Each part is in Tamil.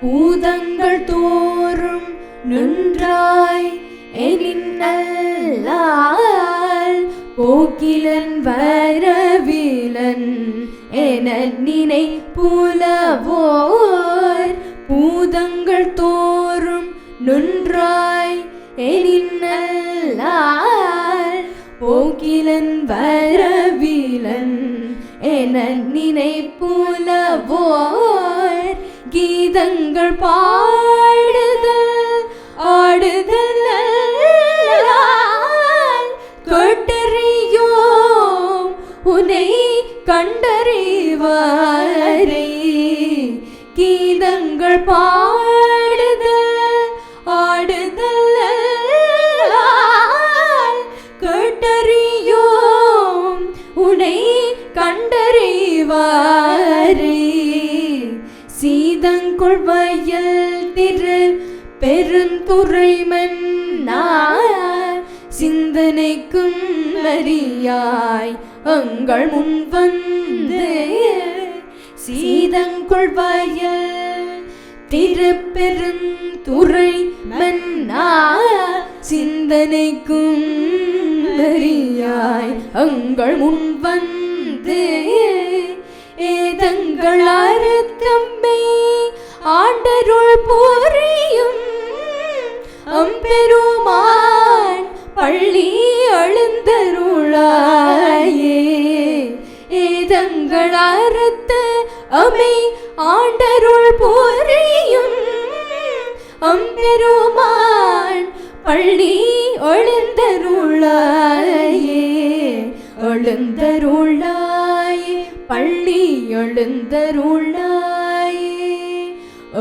பூதங்கள் தோறும் நின்றாய் எனின்னல்லால் போக்கிலன் வரவிலன் என நினை புலவோர் பூதங்கள் தோறும் நின்றாய் எனின்னல்லால் போக்கிலன் வரவிலன் என நினை புலவோர் கீதங்கள் பாடுதல் ஆடுதல் அல்லால் உனை கண்டறிவாரே கீதங்கள் பாடுதல் ஆடுதல் அல்லால் கேட்டறியோம் உனை கண்டறிவார் சீதங்கொள் வயல் திரு பெருந்துறைமன் மன்னார் சிந்தனைக்கும் மரியாய் உங்கள் முன் வந்து சீதங்குள் வயல் திருப்பெருந்துறை மன்னார் சிந்தனைக்கும் மரியாய் உங்கள் முன் வந்து ஏதங்கள் அறுத்தம்மை ஆண்டருள் போரியும் அம்பெருமான் பள்ளி அழுந்தருளாயே. ஏதங்கள் அறுத்த அமை ஆண்டருள் போரியும் அம்பெருமான் பள்ளி எழுந்தருளாயே எழுந்தருளாயே பள்ளி எழுந்தருளாய்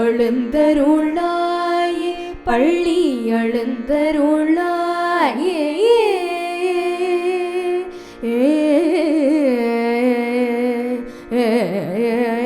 எழுந்தருளாயே பள்ளி எழுந்தருளாயே. ஏ ஏ